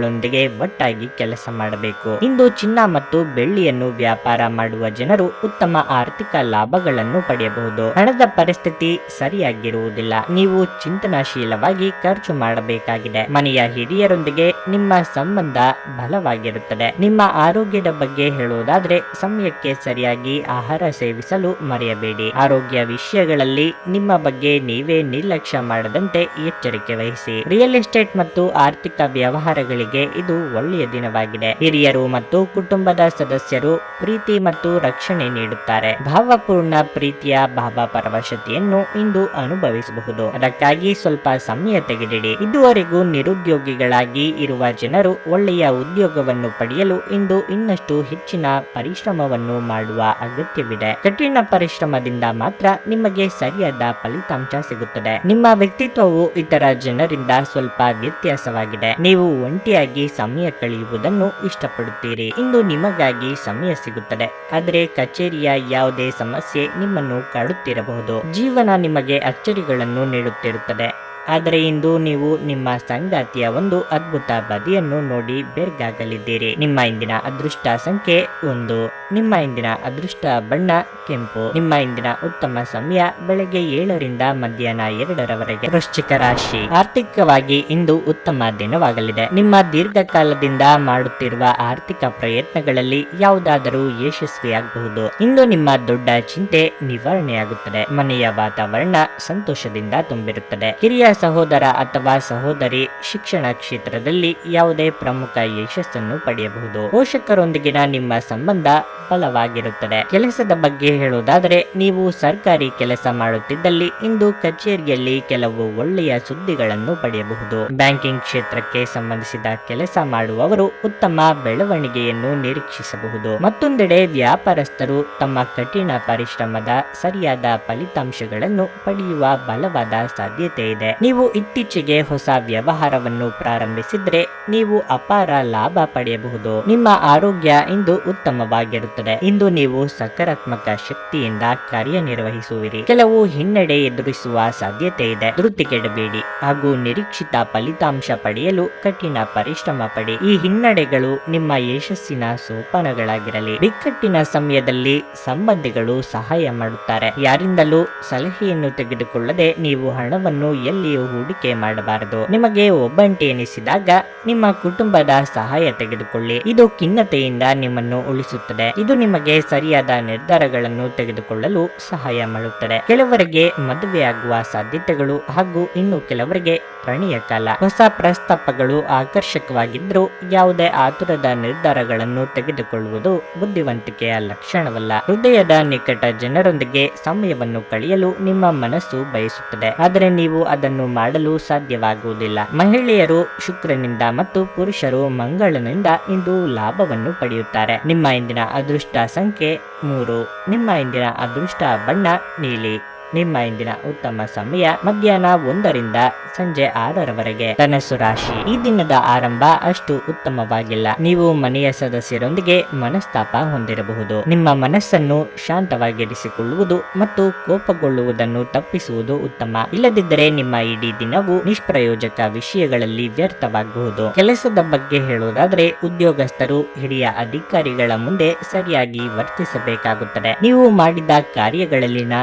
ಸಹೋದ್ಯೋಗಿಗಳೊಂದಿಗೆ ಒಟ್ಟಾಗಿ ಕೆಲಸ ಮಾಡಬೇಕು. ಇಂದು ಚಿನ್ನ ಮತ್ತು ಬೆಳ್ಳಿಯನ್ನು ವ್ಯಾಪಾರ ಮಾಡುವ ಜನರು ಉತ್ತಮ ಆರ್ಥಿಕ ಲಾಭಗಳನ್ನು ಪಡೆಯಬಹುದು. ಹಣದ ಪರಿಸ್ಥಿತಿ ಸರಿಯಾಗಿರುವುದಿಲ್ಲ. ನೀವು ಚಿಂತನಾಶೀಲವಾಗಿ ಖರ್ಚು ಮಾಡಬೇಕಾಗಿದೆ. ಮನೆಯ ಹಿರಿಯರೊಂದಿಗೆ ನಿಮ್ಮ ಸಂಬಂಧ ಬಲವಾಗಿರುತ್ತದೆ. ನಿಮ್ಮ ಆರೋಗ್ಯದ ಬಗ್ಗೆ ಹೇಳುವುದಾದ್ರೆ ಸಮಯಕ್ಕೆ ಸರಿಯಾಗಿ ಆಹಾರ ಸೇವಿಸಲು ಮರೆಯಬೇಡಿ. ಆರೋಗ್ಯ ವಿಷಯಗಳಲ್ಲಿ ನಿಮ್ಮ ಬಗ್ಗೆ ನೀವೇ ನಿರ್ಲಕ್ಷ್ಯ ಮಾಡದಂತೆ ಎಚ್ಚರಿಕೆ ವಹಿಸಿ. ರಿಯಲ್ ಎಸ್ಟೇಟ್ ಮತ್ತು ಆರ್ಥಿಕ ವ್ಯವಹಾರಗಳಿಗೆ ಇದು ಒಳ್ಳೆಯ ದಿನವಾಗಿದೆ. ಹಿರಿಯರು ಮತ್ತು ಕುಟುಂಬದ ಸದಸ್ಯರು ಪ್ರೀತಿ ಮತ್ತು ರಕ್ಷಣೆ ನೀಡುತ್ತಾರೆ. ಭಾವಪೂರ್ಣ ಪ್ರೀತಿಯ ಭಾವ ಪರವಶತೆಯನ್ನು ಇಂದು ಅನುಭವಿಸಬಹುದು. ಅದಕ್ಕಾಗಿ ಸ್ವಲ್ಪ ಸಮಯ ತೆಗೆದಿಡಿ. ಇದುವರೆಗೂ ನಿರುದ್ಯೋಗಿಗಳಾಗಿ ಇರುವ ಜನರು ಒಳ್ಳೆಯ ಉದ್ಯೋಗವನ್ನು ಪಡೆಯಲು ಇಂದು ಇನ್ನಷ್ಟು ಹೆಚ್ಚಿನ ಪರಿಶ್ರಮವನ್ನು ಮಾಡುವ ಅಗತ್ಯವಿದೆ. ಕಠಿಣ ಪರಿಶ್ರಮದಿಂದ ಮಾತ್ರ ನಿಮಗೆ ಸರಿಯಾದ ಫಲಿತಾಂಶ ಸಿಗುತ್ತದೆ. ನಿಮ್ಮ ವ್ಯಕ್ತಿತ್ವವು ಇತರ ಜನರಿಂದ ಸ್ವಲ್ಪ ವ್ಯತ್ಯಾಸವಾಗಿದೆ. ನೀವು ಒಂಟಿಯಾಗಿ ಸಮಯ ಕಳೆಯುವುದನ್ನು ಇಷ್ಟಪಡುತ್ತೀರಿ. ಇಂದು ನಿಮಗಾಗಿ ಸಮಯ ಸಿಗುತ್ತದೆ. ಆದರೆ ಕಚೇರಿಯ ಯಾವುದೇ ಸಮಸ್ಯೆ ನಿಮ್ಮನ್ನು ಕಾಡುತ್ತಿರಬಹುದು. ಜೀವನ ನಿಮಗೆ ಅಚ್ಚರಿಗಳನ್ನು ನೀಡುತ್ತಿರುತ್ತದೆ. ಆದರೆ ಇಂದು ನೀವು ನಿಮ್ಮ ಸಂಗಾತಿಯ ಒಂದು ಅದ್ಭುತ ಬದಿಯನ್ನು ನೋಡಿ ಬೆರ್ಗಾಗಲಿದ್ದೀರಿ. ನಿಮ್ಮ ಇಂದಿನ ಅದೃಷ್ಟ ಸಂಖ್ಯೆ ಒಂದು. ನಿಮ್ಮ ಇಂದಿನ ಅದೃಷ್ಟ ಬಣ್ಣ ಕೆಂಪು. ನಿಮ್ಮ ಇಂದಿನ ಉತ್ತಮ ಸಮಯ ಬೆಳಗ್ಗೆ ಏಳರಿಂದ ಮಧ್ಯಾಹ್ನ ಎರಡರವರೆಗೆ. ವೃಶ್ಚಿಕ ರಾಶಿ. ಆರ್ಥಿಕವಾಗಿ ಇಂದು ಉತ್ತಮ ದಿನವಾಗಲಿದೆ. ನಿಮ್ಮ ದೀರ್ಘಕಾಲದಿಂದ ಮಾಡುತ್ತಿರುವ ಆರ್ಥಿಕ ಪ್ರಯತ್ನಗಳಲ್ಲಿ ಯಾವುದಾದರೂ ಯಶಸ್ವಿಯಾಗಬಹುದು. ಇಂದು ನಿಮ್ಮ ದೊಡ್ಡ ಚಿಂತೆ ನಿವಾರಣೆಯಾಗುತ್ತದೆ. ಮನೆಯ ವಾತಾವರಣ ಸಂತೋಷದಿಂದ ತುಂಬಿರುತ್ತದೆ. ಹಿರಿಯ ಸಹೋದರ ಅಥವಾ ಸಹೋದರಿ ಶಿಕ್ಷಣ ಕ್ಷೇತ್ರದಲ್ಲಿ ಯಾವುದೇ ಪ್ರಮುಖ ಯಶಸ್ಸನ್ನು ಪಡೆಯಬಹುದು. ಪೋಷಕರೊಂದಿಗಿನ ನಿಮ್ಮ ಸಂಬಂಧ ಬಲವಾಗಿರುತ್ತದೆ. ಕೆಲಸದ ಬಗ್ಗೆ ಹೇಳುವುದಾದರೆ, ನೀವು ಸರ್ಕಾರಿ ಕೆಲಸ ಮಾಡುತ್ತಿದ್ದಲ್ಲಿ ಇಂದು ಕಚೇರಿಯಲ್ಲಿ ಕೆಲವು ಒಳ್ಳೆಯ ಸುದ್ದಿಗಳನ್ನು ಪಡೆಯಬಹುದು. ಬ್ಯಾಂಕಿಂಗ್ ಕ್ಷೇತ್ರಕ್ಕೆ ಸಂಬಂಧಿಸಿದ ಕೆಲಸ ಮಾಡುವವರು ಉತ್ತಮ ಬೆಳವಣಿಗೆಯನ್ನು ನಿರೀಕ್ಷಿಸಬಹುದು. ಮತ್ತೊಂದೆಡೆ ವ್ಯಾಪಾರಸ್ಥರು ತಮ್ಮ ಕಠಿಣ ಪರಿಶ್ರಮದ ಸರಿಯಾದ ಫಲಿತಾಂಶಗಳನ್ನು ಪಡೆಯುವ ಬಲವಾದ ಸಾಧ್ಯತೆ ಇದೆ. ನೀವು ಇತ್ತೀಚೆಗೆ ಹೊಸ ವ್ಯವಹಾರವನ್ನು ಪ್ರಾರಂಭಿಸಿದ್ರೆ ನೀವು ಅಪಾರ ಲಾಭ ಪಡೆಯಬಹುದು. ನಿಮ್ಮ ಆರೋಗ್ಯ ಇಂದು ಉತ್ತಮವಾಗಿರುತ್ತದೆ. ಇಂದು ನೀವು ಸಕಾರಾತ್ಮಕ ಶಕ್ತಿಯಿಂದ ಕಾರ್ಯನಿರ್ವಹಿಸುವಿರಿ. ಕೆಲವು ಹಿನ್ನಡೆ ಎದುರಿಸುವ ಸಾಧ್ಯತೆ ಇದೆ. ಧೃತಿಗೆಡಬೇಡಿ. ಹಾಗೂ ನಿರೀಕ್ಷಿತ ಫಲಿತಾಂಶ ಪಡೆಯಲು ಕಠಿಣ ಪರಿಶ್ರಮ ಪಡಿ. ಈ ಹಿನ್ನಡೆಗಳು ನಿಮ್ಮ ಯಶಸ್ಸಿನ ಸೋಪಾನಗಳಾಗಿರಲಿ. ಬಿಕ್ಕಟ್ಟಿನ ಸಮಯದಲ್ಲಿ ಸಂಬಂಧಿಗಳು ಸಹಾಯ ಮಾಡುತ್ತಾರೆ. ಯಾರಿಂದಲೂ ಸಲಹೆಯನ್ನು ತೆಗೆದುಕೊಳ್ಳದೆ ನೀವು ಹಣವನ್ನು ಎಲ್ಲಿ ಎಲ್ಲಿಯೂ ಹೂಡಿಕೆ ಮಾಡಬಾರದು. ನಿಮಗೆ ಒಬ್ಬಂಟಿ ಎನಿಸಿದಾಗ ನಿಮ್ಮ ಕುಟುಂಬದ ಸಹಾಯ ತೆಗೆದುಕೊಳ್ಳಿ. ಇದು ಖಿನ್ನತೆಯಿಂದ ನಿಮ್ಮನ್ನು ಉಳಿಸುತ್ತದೆ. ಇದು ನಿಮಗೆ ಸರಿಯಾದ ನಿರ್ಧಾರಗಳನ್ನು ತೆಗೆದುಕೊಳ್ಳಲು ಸಹಾಯ ಮಾಡುತ್ತದೆ. ಕೆಲವರಿಗೆ ಮದುವೆಯಾಗುವ ಸಾಧ್ಯತೆಗಳು ಹಾಗೂ ಇನ್ನು ಕೆಲವರಿಗೆ ಪ್ರಣಿಯ ಕಾಲ. ಹೊಸ ಪ್ರಸ್ತಾಪಗಳು ಆಕರ್ಷಕವಾಗಿದ್ದರೂ ಯಾವುದೇ ಆತುರದ ನಿರ್ಧಾರಗಳನ್ನು ತೆಗೆದುಕೊಳ್ಳುವುದು ಬುದ್ಧಿವಂತಿಕೆಯ ಲಕ್ಷಣವಲ್ಲ. ಹೃದಯದ ನಿಕಟ ಜನರೊಂದಿಗೆ ಸಮಯವನ್ನು ಕಳೆಯಲು ನಿಮ್ಮ ಮನಸ್ಸು ಬಯಸುತ್ತದೆ. ಆದರೆ ನೀವು ಅದನ್ನು ಮಾಡಲು ಸಾಧ್ಯವಾಗುವುದಿಲ್ಲ. ಮಹಿಳೆಯರು ಶುಕ್ರನಿಂದ ಮತ್ತು ಪುರುಷರು ಮಂಗಳನಿಂದ ಇಂದು ಲಾಭವನ್ನು ಪಡೆಯುತ್ತಾರೆ. ನಿಮ್ಮ ಇಂದಿನ ಅದೃಷ್ಟ ಸಂಖ್ಯೆ ಮೂರು. ನಿಮ್ಮ ಇಂದಿನ ಅದೃಷ್ಟ ಬಣ್ಣ ನೀಲಿ. ನಿಮ್ಮ ಇಂದಿನ ಉತ್ತಮ ಸಮಯ ಮಧ್ಯಾಹ್ನ ಒಂದರಿಂದ ಸಂಜೆ ಆರರವರೆಗೆ. ಧನಸ್ಸು ರಾಶಿ. ಈ ದಿನದ ಆರಂಭ ಅಷ್ಟು ಉತ್ತಮವಾಗಿಲ್ಲ. ನೀವು ಮನೆಯ ಸದಸ್ಯರೊಂದಿಗೆ ಮನಸ್ತಾಪ ಹೊಂದಿರಬಹುದು. ನಿಮ್ಮ ಮನಸ್ಸನ್ನು ಶಾಂತವಾಗಿರಿಸಿಕೊಳ್ಳುವುದು ಮತ್ತು ಕೋಪಗೊಳ್ಳುವುದನ್ನು ತಪ್ಪಿಸುವುದು ಉತ್ತಮ. ಇಲ್ಲದಿದ್ದರೆ ನಿಮ್ಮ ಇಡೀ ದಿನವು ನಿಷ್ಪ್ರಯೋಜಕ ವಿಷಯಗಳಲ್ಲಿ ವ್ಯರ್ಥವಾಗಬಹುದು. ಕೆಲಸದ ಬಗ್ಗೆ ಹೇಳುವುದಾದರೆ, ಉದ್ಯೋಗಸ್ಥರು, ಹಿರಿಯ ಅಧಿಕಾರಿಗಳ ಮುಂದೆ ಸರಿಯಾಗಿ ವರ್ತಿಸಬೇಕಾಗುತ್ತದೆ. ನೀವು ಮಾಡಿದ ಕಾರ್ಯಗಳಲ್ಲಿನ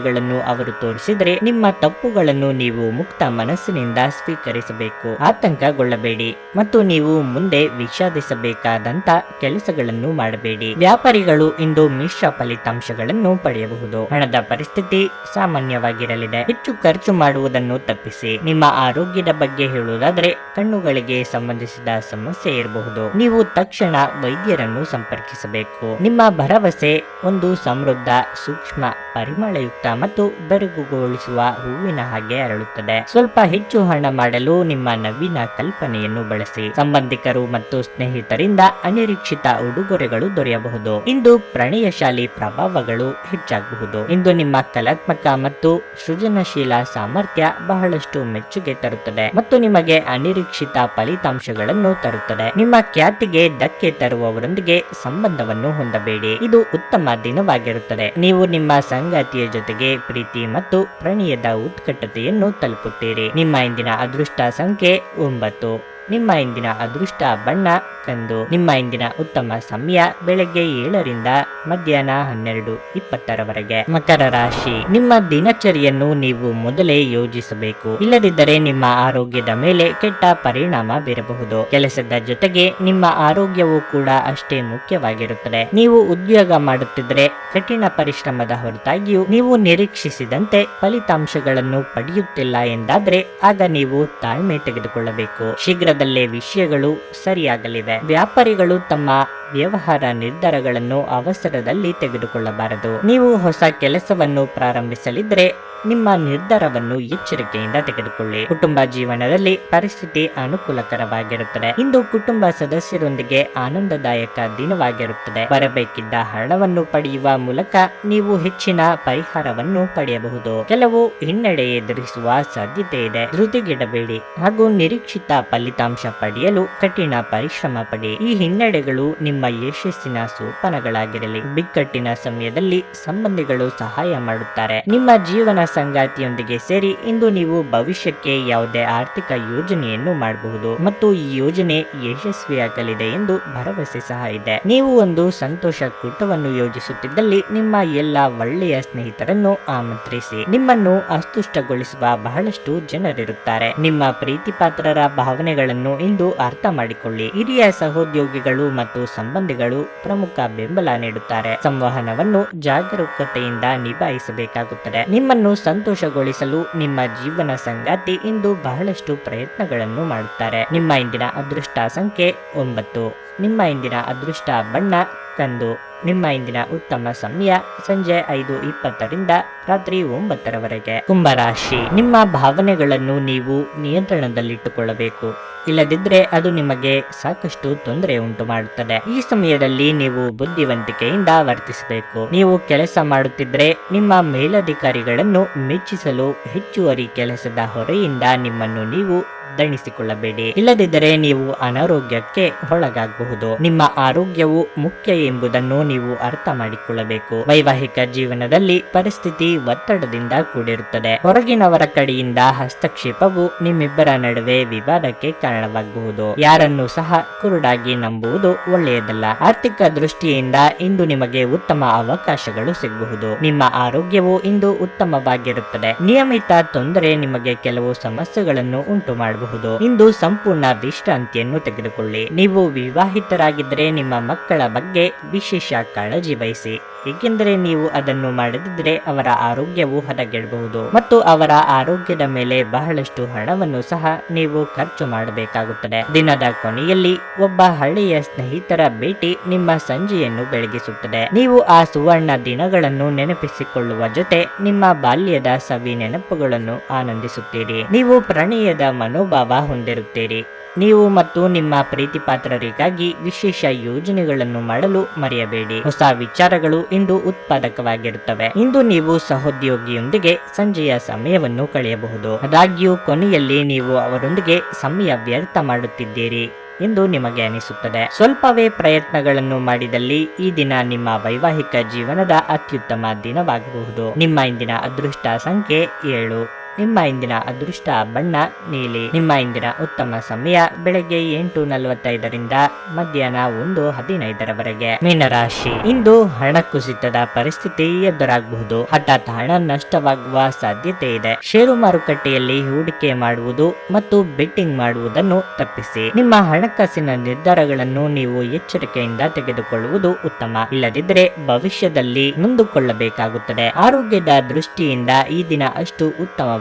ನ್ಯೂನ್ಯತೆಗಳನ್ನು ಅವರು ತೋರಿಸಿದರೆ ನಿಮ್ಮ ತಪ್ಪುಗಳನ್ನು ನೀವು ಮುಕ್ತ ಮನಸ್ಸಿನಿಂದ ಸ್ವೀಕರಿಸಬೇಕು. ಆತಂಕಗೊಳ್ಳಬೇಡಿ ಮತ್ತು ನೀವು ಮುಂದೆ ವಿಷಾದಿಸಬೇಕಾದಂತ ಕೆಲಸಗಳನ್ನು ಮಾಡಬೇಡಿ. ವ್ಯಾಪಾರಿಗಳು ಇಂದು ಮಿಶ್ರ ಫಲಿತಾಂಶಗಳನ್ನು ಪಡೆಯಬಹುದು. ಹಣದ ಪರಿಸ್ಥಿತಿ ಸಾಮಾನ್ಯವಾಗಿರಲಿದೆ. ಹೆಚ್ಚು ಖರ್ಚು ಮಾಡುವುದನ್ನು ತಪ್ಪಿಸಿ. ನಿಮ್ಮ ಆರೋಗ್ಯದ ಬಗ್ಗೆ ಹೇಳುವುದಾದರೆ ಕಣ್ಣುಗಳಿಗೆ ಸಂಬಂಧಿಸಿದ ಸಮಸ್ಯೆ ಇರಬಹುದು. ನೀವು ತಕ್ಷಣ ವೈದ್ಯರನ್ನು ಸಂಪರ್ಕಿಸಬೇಕು. ನಿಮ್ಮ ಭರವಸೆ ಒಂದು ಸಮೃದ್ಧ ಸೂಕ್ಷ್ಮ ಪರಿಮಳಯುಕ್ತ ಮತ್ತು ಬೆರಗುಗೊಳಿಸುವ ಹೂವಿನ ಹಾಗೆ ಅರಳುತ್ತದೆ. ಸ್ವಲ್ಪ ಹೆಚ್ಚು ಹಣ ಮಾಡಲು ನಿಮ್ಮ ನವೀನ ಕಲ್ಪನೆಯನ್ನು ಬಳಸಿ. ಸಂಬಂಧಿಕರು ಮತ್ತು ಸ್ನೇಹಿತರಿಂದ ಅನಿರೀಕ್ಷಿತ ಉಡುಗೊರೆಗಳು ದೊರೆಯಬಹುದು. ಇಂದು ಪ್ರಣಯಶಾಲಿ ಪ್ರಭಾವಗಳು ಹೆಚ್ಚಾಗಬಹುದು. ಇಂದು ನಿಮ್ಮ ಕಲಾತ್ಮಕ ಮತ್ತು ಸೃಜನಶೀಲ ಸಾಮರ್ಥ್ಯ ಬಹಳಷ್ಟು ಮೆಚ್ಚುಗೆ ತರುತ್ತದೆ ಮತ್ತು ನಿಮಗೆ ಅನಿರೀಕ್ಷಿತ ಫಲಿತಾಂಶಗಳನ್ನು ತರುತ್ತದೆ. ನಿಮ್ಮ ಖ್ಯಾತಿಗೆ ಧಕ್ಕೆ ತರುವವರೊಂದಿಗೆ ಸಂಬಂಧವನ್ನು ಹೊಂದಬೇಡಿ. ಇದು ಉತ್ತಮ ದಿನವಾಗಿರುತ್ತದೆ. ನೀವು ನಿಮ್ಮ ಸಂಗಾತಿಯ ಜೊತೆಗೆ ಪ್ರೀತಿ ಮತ್ತು ಪ್ರಣಯದ ಉತ್ಕಟತೆಯನ್ನು ತಲುಪುತ್ತೀರಿ. ನಿಮ್ಮ ಇಂದಿನ ಅದೃಷ್ಟ ಸಂಖ್ಯೆ ಒಂಬತ್ತು. ನಿಮ್ಮ ಇಂದಿನ ಅದೃಷ್ಟ ಬಣ್ಣ ಕಂದು ನಿಮ್ಮ ಇಂದಿನ ಉತ್ತಮ ಸಮಯ ಬೆಳಗ್ಗೆ ಏಳರಿಂದ ಮಧ್ಯಾಹ್ನ ಹನ್ನೆರಡು ಇಪ್ಪತ್ತರವರೆಗೆ. ಮಕರ ರಾಶಿ. ನಿಮ್ಮ ದಿನಚರಿಯನ್ನು ನೀವು ಮೊದಲೇ ಯೋಜಿಸಬೇಕು. ಇಲ್ಲದಿದ್ದರೆ ನಿಮ್ಮ ಆರೋಗ್ಯದ ಮೇಲೆ ಕೆಟ್ಟ ಪರಿಣಾಮ ಬೀರಬಹುದು. ಕೆಲಸದ ಜೊತೆಗೆ ನಿಮ್ಮ ಆರೋಗ್ಯವು ಕೂಡ ಅಷ್ಟೇ ಮುಖ್ಯವಾಗಿರುತ್ತದೆ. ನೀವು ಉದ್ಯೋಗ ಮಾಡುತ್ತಿದ್ದರೆ ಕಠಿಣ ಪರಿಶ್ರಮದ ಹೊರತಾಗಿಯೂ ನೀವು ನಿರೀಕ್ಷಿಸಿದಂತೆ ಫಲಿತಾಂಶಗಳನ್ನು ಪಡೆಯುತ್ತಿಲ್ಲ ಎಂದಾದ್ರೆ ಆಗ ನೀವು ತಾಳ್ಮೆ ತೆಗೆದುಕೊಳ್ಳಬೇಕು. ಶೀಘ್ರದಲ್ಲೇ ವಿಷಯಗಳು ಸರಿಯಾಗಲಿವೆ. ವ್ಯಾಪಾರಿಗಳು ತಮ್ಮ ವ್ಯವಹಾರ ನಿರ್ಧಾರಗಳನ್ನು ಅವಸರದಲ್ಲಿ ತೆಗೆದುಕೊಳ್ಳಬಾರದು. ನೀವು ಹೊಸ ಕೆಲಸವನ್ನು ಪ್ರಾರಂಭಿಸಲಿದ್ದರೆ ನಿಮ್ಮ ನಿರ್ಧಾರವನ್ನು ಎಚ್ಚರಿಕೆಯಿಂದ ತೆಗೆದುಕೊಳ್ಳಿ. ಕುಟುಂಬ ಜೀವನದಲ್ಲಿ ಪರಿಸ್ಥಿತಿ ಅನುಕೂಲಕರವಾಗಿರುತ್ತದೆ. ಇಂದು ಕುಟುಂಬ ಸದಸ್ಯರೊಂದಿಗೆ ಆನಂದದಾಯಕ ದಿನವಾಗಿರುತ್ತದೆ. ಬರಬೇಕಿದ್ದ ಹಣವನ್ನು ಪಡೆಯುವ ಮೂಲಕ ನೀವು ಹೆಚ್ಚಿನ ಪರಿಹಾರವನ್ನು ಪಡೆಯಬಹುದು. ಕೆಲವು ಹಿನ್ನಡೆ ಎದುರಿಸುವ ಸಾಧ್ಯತೆ ಇದೆ. ಧೃತಿಗಿಡಬೇಡಿ ಹಾಗೂ ನಿರೀಕ್ಷಿತ ಫಲಿತಾಂಶ ಪಡೆಯಲು ಕಠಿಣ ಪರಿಶ್ರಮ ಪಡಿ. ಈ ಹಿನ್ನಡೆಗಳು ನಿಮ್ಮ ಯಶಸ್ಸಿನ ಸೋಪಾನಗಳಾಗಿರಲಿ. ಬಿಕ್ಕಟ್ಟಿನ ಸಮಯದಲ್ಲಿ ಸಂಬಂಧಿಗಳು ಸಹಾಯ ಮಾಡುತ್ತಾರೆ. ನಿಮ್ಮ ಜೀವನ ಸಂಗಾತಿಯೊಂದಿಗೆ ಸೇರಿ ಇಂದು ನೀವು ಭವಿಷ್ಯಕ್ಕೆ ಯಾವುದೇ ಆರ್ಥಿಕ ಯೋಜನೆಯನ್ನು ಮಾಡಬಹುದು. ಮತ್ತು ಈ ಯೋಜನೆ ಯಶಸ್ವಿಯಾಗಲಿದೆ ಎಂದು ಭರವಸೆ ಸಹ ಇದೆ. ನೀವು ಒಂದು ಸಂತೋಷ ಕೂಟವನ್ನು ಯೋಜಿಸುತ್ತಿದ್ದಲ್ಲಿ ನಿಮ್ಮ ಎಲ್ಲ ಒಳ್ಳೆಯ ಸ್ನೇಹಿತರನ್ನು ಆಮಂತ್ರಿಸಿ. ನಿಮ್ಮನ್ನು ಅಸ್ತುಷ್ಟಗೊಳಿಸುವ ಬಹಳಷ್ಟು ಜನರಿರುತ್ತಾರೆ. ನಿಮ್ಮ ಪ್ರೀತಿಪಾತ್ರರ ಭಾವನೆಗಳನ್ನು ಇಂದು ಅರ್ಥ ಮಾಡಿಕೊಳ್ಳಿ. ಹಿರಿಯ ಸಹೋದ್ಯೋಗಿಗಳು ಮತ್ತು ಸಂಬಂಧಿಗಳು ಪ್ರಮುಖ ಬೆಂಬಲ ನೀಡುತ್ತಾರೆ. ಸಂವಹನವನ್ನು ಜಾಗರೂಕತೆಯಿಂದ ನಿಭಾಯಿಸಬೇಕಾಗುತ್ತದೆ. ನಿಮ್ಮನ್ನು ಸಂತೋಷಗೊಳಿಸಲು ನಿಮ್ಮ ಜೀವನ ಸಂಗಾತಿ ಇಂದು ಬಹಳಷ್ಟು ಪ್ರಯತ್ನಗಳನ್ನು ಮಾಡುತ್ತಾರೆ. ನಿಮ್ಮ ಇಂದಿನ ಅದೃಷ್ಟ ಸಂಖ್ಯೆ ಒಂಬತ್ತು. ನಿಮ್ಮ ಇಂದಿನ ಅದೃಷ್ಟ ಬಣ್ಣ ಕಂದು. ನಿಮ್ಮ ಇಂದಿನ ಉತ್ತಮ ಸಮಯ ಸಂಜೆ ಐದು ಇಪ್ಪತ್ತರಿಂದ ರಾತ್ರಿ ಒಂಬತ್ತರವರೆಗೆ. ಕುಂಭರಾಶಿ, ನಿಮ್ಮ ಭಾವನೆಗಳನ್ನು ನೀವು ನಿಯಂತ್ರಣದಲ್ಲಿಟ್ಟುಕೊಳ್ಳಬೇಕು. ಇಲ್ಲದಿದ್ರೆ ಅದು ನಿಮಗೆ ಸಾಕಷ್ಟು ತೊಂದರೆ ಉಂಟು ಮಾಡುತ್ತದೆ. ಈ ಸಮಯದಲ್ಲಿ ನೀವು ಬುದ್ಧಿವಂತಿಕೆಯಿಂದ ವರ್ತಿಸಬೇಕು. ನೀವು ಕೆಲಸ ಮಾಡುತ್ತಿದ್ರೆ ನಿಮ್ಮ ಮೇಲಧಿಕಾರಿಗಳನ್ನು ಮೆಚ್ಚಿಸಲು ಹೆಚ್ಚುವರಿ ಕೆಲಸದ ಹೊರೆಯಿಂದ ನಿಮ್ಮನ್ನು ನೀವು ದಣಿಸಿಕೊಳ್ಳಬೇಡಿ ಇಲ್ಲದಿದ್ದರೆ ನೀವು ಅನಾರೋಗ್ಯಕ್ಕೆ ಒಳಗಾಗಬಹುದು. ನಿಮ್ಮ ಆರೋಗ್ಯವು ಮುಖ್ಯ ಎಂಬುದನ್ನು ನೀವು ಅರ್ಥ ಮಾಡಿಕೊಳ್ಳಬೇಕು. ವೈವಾಹಿಕ ಜೀವನದಲ್ಲಿ ಪರಿಸ್ಥಿತಿ ಒತ್ತಡದಿಂದ ಕೂಡಿರುತ್ತದೆ. ಹೊರಗಿನವರ ಕಡೆಯಿಂದ ಹಸ್ತಕ್ಷೇಪವು ನಿಮ್ಮಿಬ್ಬರ ನಡುವೆ ವಿವಾದಕ್ಕೆ ಕಾರಣವಾಗಬಹುದು. ಯಾರನ್ನು ಸಹ ಕುರುಡಾಗಿ ನಂಬುವುದು ಒಳ್ಳೆಯದಲ್ಲ. ಆರ್ಥಿಕ ದೃಷ್ಟಿಯಿಂದ ಇಂದು ನಿಮಗೆ ಉತ್ತಮ ಅವಕಾಶಗಳು ಸಿಗಬಹುದು. ನಿಮ್ಮ ಆರೋಗ್ಯವು ಇಂದು ಉತ್ತಮವಾಗಿರುತ್ತದೆ. ನಿಯಮಿತ ತೊಂದರೆ ನಿಮಗೆ ಕೆಲವು ಸಮಸ್ಯೆಗಳನ್ನು ಉಂಟು ಮಾಡಬಹುದು ಇಂದು ಸಂಪೂರ್ಣ ವಿಶ್ರಾಂತಿಯನ್ನು ತೆಗೆದುಕೊಳ್ಳಿ. ನೀವು ವಿವಾಹಿತರಾಗಿದ್ದರೆ ನಿಮ್ಮ ಮಕ್ಕಳ ಬಗ್ಗೆ ವಿಶೇಷ ಕಾಳಜಿ ವಹಿಸಿ. ಏಕೆಂದರೆ ನೀವು ಅದನ್ನು ಮಾಡದಿದ್ರೆ ಅವರ ಆರೋಗ್ಯವು ಹದಗೆಡಬಹುದು. ಮತ್ತು ಅವರ ಆರೋಗ್ಯದ ಮೇಲೆ ಬಹಳಷ್ಟು ಹಣವನ್ನು ಸಹ ನೀವು ಖರ್ಚು ಮಾಡಬೇಕಾಗುತ್ತದೆ. ದಿನದ ಕೊನೆಯಲ್ಲಿ ಒಬ್ಬ ಹಳ್ಳಿಯ ಸ್ನೇಹಿತರ ಭೇಟಿ ನಿಮ್ಮ ಸಂಜೆಯನ್ನು ಬೆಳಗಿಸುತ್ತದೆ. ನೀವು ಆ ಸುವರ್ಣ ದಿನಗಳನ್ನು ನೆನಪಿಸಿಕೊಳ್ಳುವ ಜೊತೆ ನಿಮ್ಮ ಬಾಲ್ಯದ ಸವಿ ನೆನಪುಗಳನ್ನು ಆನಂದಿಸುತ್ತೀರಿ. ನೀವು ಪ್ರಣಯದ ಮನೋಭಾವ ಹೊಂದಿರುತ್ತೀರಿ. ನೀವು ಮತ್ತು ನಿಮ್ಮ ಪ್ರೀತಿಪಾತ್ರರಿಗಾಗಿ ವಿಶೇಷ ಯೋಜನೆಗಳನ್ನು ಮಾಡಲು ಮರೆಯಬೇಡಿ. ಹೊಸ ವಿಚಾರಗಳು ಇಂದು ಉತ್ಪಾದಕವಾಗಿರುತ್ತವೆ. ಇಂದು ನೀವು ಸಹೋದ್ಯೋಗಿಯೊಂದಿಗೆ ಸಂಜೆಯ ಸಮಯವನ್ನು ಕಳೆಯಬಹುದು. ಆದಾಗ್ಯೂ, ಕೊನೆಯಲ್ಲಿ ನೀವು ಅವರೊಂದಿಗೆ ಸಮಯ ವ್ಯರ್ಥ ಮಾಡುತ್ತಿದ್ದೀರಿ ಎಂದು ನಿಮಗೆ ಅನಿಸುತ್ತದೆ. ಸ್ವಲ್ಪವೇ ಪ್ರಯತ್ನಗಳನ್ನು ಮಾಡಿದಲ್ಲಿ ಈ ದಿನ ನಿಮ್ಮ ವೈವಾಹಿಕ ಜೀವನದ ಅತ್ಯುತ್ತಮ ದಿನವಾಗಬಹುದು. ನಿಮ್ಮ ಇಂದಿನ ಅದೃಷ್ಟ ಸಂಖ್ಯೆ ಏಳು. ನಿಮ್ಮ ಇಂದಿನ ಅದೃಷ್ಟ ಬಣ್ಣ ನೀಲಿ. ನಿಮ್ಮ ಇಂದಿನ ಉತ್ತಮ ಸಮಯ ಬೆಳಗ್ಗೆ ಎಂಟು ನಲವತ್ತೈದರಿಂದ ಮಧ್ಯಾಹ್ನ ಒಂದು ಹದಿನೈದರವರೆಗೆ. ಮೀನರಾಶಿ. ಇಂದು ಹಣ ಕುಸಿತದ ಪರಿಸ್ಥಿತಿ ಎದುರಾಗಬಹುದು. ಹಠಾತ್ ಹಣ ನಷ್ಟವಾಗುವ ಸಾಧ್ಯತೆ ಇದೆ. ಷೇರು ಮಾರುಕಟ್ಟೆಯಲ್ಲಿ ಹೂಡಿಕೆ ಮಾಡುವುದು ಮತ್ತು ಬೆಟ್ಟಿಂಗ್ ಮಾಡುವುದನ್ನು ತಪ್ಪಿಸಿ. ನಿಮ್ಮ ಹಣಕಾಸಿನ ನಿರ್ಧಾರಗಳನ್ನು ನೀವು ಎಚ್ಚರಿಕೆಯಿಂದ ತೆಗೆದುಕೊಳ್ಳುವುದು ಉತ್ತಮ. ಇಲ್ಲದಿದ್ದರೆ ಭವಿಷ್ಯದಲ್ಲಿ ನೊಂದುಕೊಳ್ಳಬೇಕಾಗುತ್ತದೆ. ಆರೋಗ್ಯದ ದೃಷ್ಟಿಯಿಂದ ಈ ದಿನ ಅಷ್ಟು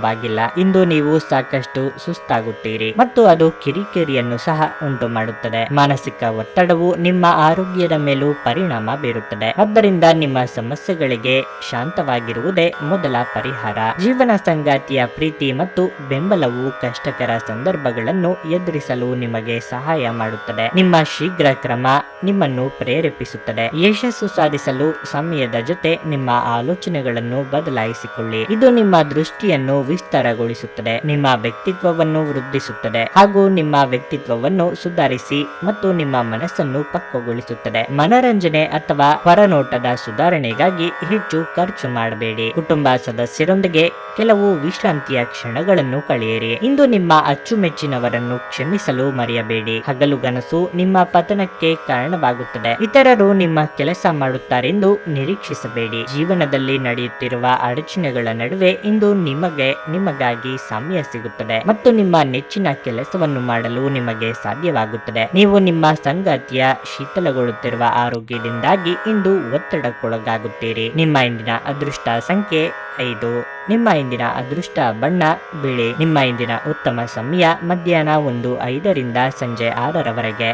ಉತ್ತಮವಾಗಿಲ್ಲ ಇಂದು ನೀವು ಸಾಕಷ್ಟು ಸುಸ್ತಾಗುತ್ತೀರಿ. ಮತ್ತು ಅದು ಕಿರಿಕಿರಿಯನ್ನು ಸಹ ಉಂಟು ಮಾಡುತ್ತದೆ ಮಾನಸಿಕ ಒತ್ತಡವು ನಿಮ್ಮ ಆರೋಗ್ಯದ ಮೇಲೂ ಪರಿಣಾಮ ಬೀರುತ್ತದೆ. ಆದ್ದರಿಂದ ನಿಮ್ಮ ಸಮಸ್ಯೆಗಳಿಗೆ ಶಾಂತವಾಗಿರುವುದೇ ಮೊದಲ ಪರಿಹಾರ. ಜೀವನ ಸಂಗಾತಿಯ ಪ್ರೀತಿ ಮತ್ತು ಬೆಂಬಲವು ಕಷ್ಟಕರ ಸಂದರ್ಭಗಳನ್ನು ಎದುರಿಸಲು ನಿಮಗೆ ಸಹಾಯ ಮಾಡುತ್ತದೆ. ನಿಮ್ಮ ಶೀಘ್ರ ಕ್ರಮ ನಿಮ್ಮನ್ನು ಪ್ರೇರೇಪಿಸುತ್ತದೆ. ಯಶಸ್ಸು ಸಾಧಿಸಲು ಸಮಯದ ಜೊತೆ ನಿಮ್ಮ ಆಲೋಚನೆಗಳನ್ನು ಬದಲಾಯಿಸಿಕೊಳ್ಳಿ. ಇದು ನಿಮ್ಮ ದೃಷ್ಟಿಯನ್ನು ವಿಸ್ತಾರಗೊಳಿಸುತ್ತದೆ. ನಿಮ್ಮ ವ್ಯಕ್ತಿತ್ವವನ್ನು ವೃದ್ಧಿಸುತ್ತದೆ ಹಾಗೂ ನಿಮ್ಮ ವ್ಯಕ್ತಿತ್ವವನ್ನು ಸುಧಾರಿಸಿ ಮತ್ತು ನಿಮ್ಮ ಮನಸ್ಸನ್ನು ಪಕ್ವಗೊಳಿಸುತ್ತದೆ. ಮನರಂಜನೆ ಅಥವಾ ಹೊರನೋಟದ ಸುಧಾರಣೆಗಾಗಿ ಹೆಚ್ಚು ಖರ್ಚು ಮಾಡಬೇಡಿ. ಕುಟುಂಬ ಸದಸ್ಯರೊಂದಿಗೆ ಕೆಲವು ವಿಶ್ರಾಂತಿಯ ಕ್ಷಣಗಳನ್ನು ಕಳೆಯಿರಿ. ಇಂದು ನಿಮ್ಮ ಅಚ್ಚುಮೆಚ್ಚಿನವರನ್ನು ಕ್ಷಮಿಸಲು ಮರೆಯಬೇಡಿ. ಹಗಲುಗನಸು ನಿಮ್ಮ ಪತನಕ್ಕೆ ಕಾರಣವಾಗುತ್ತದೆ. ಇತರರು ನಿಮ್ಮ ಕೆಲಸ ಮಾಡುತ್ತಾರೆಂದು ನಿರೀಕ್ಷಿಸಬೇಡಿ. ಜೀವನದಲ್ಲಿ ನಡೆಯುತ್ತಿರುವ ಅಡಚಣೆಗಳ ನಡುವೆ ಇಂದು ನಿಮಗೆ ನಿಮಗಾಗಿ ಸಮಯ ಸಿಗುತ್ತದೆ ಮತ್ತು ನಿಮ್ಮ ನೆಚ್ಚಿನ ಕೆಲಸವನ್ನು ಮಾಡಲು ನಿಮಗೆ ಸಾಧ್ಯವಾಗುತ್ತದೆ. ನೀವು ನಿಮ್ಮ ಸಂಗಾತಿಯ ಶೀತಲಗೊಳ್ಳುತ್ತಿರುವ ಆರೋಗ್ಯದಿಂದಾಗಿ ಇಂದು ಒತ್ತಡಕ್ಕೊಳಗಾಗುತ್ತೀರಿ. ನಿಮ್ಮ ಇಂದಿನ ಅದೃಷ್ಟ ಸಂಖ್ಯೆ ಐದು. ನಿಮ್ಮ ಇಂದಿನ ಅದೃಷ್ಟ ಬಣ್ಣ ಬಿಳಿ. ನಿಮ್ಮ ಇಂದಿನ ಉತ್ತಮ ಸಮಯ ಮಧ್ಯಾಹ್ನ ಒಂದು ಐದರಿಂದ ಸಂಜೆ ಆರರವರೆಗೆ.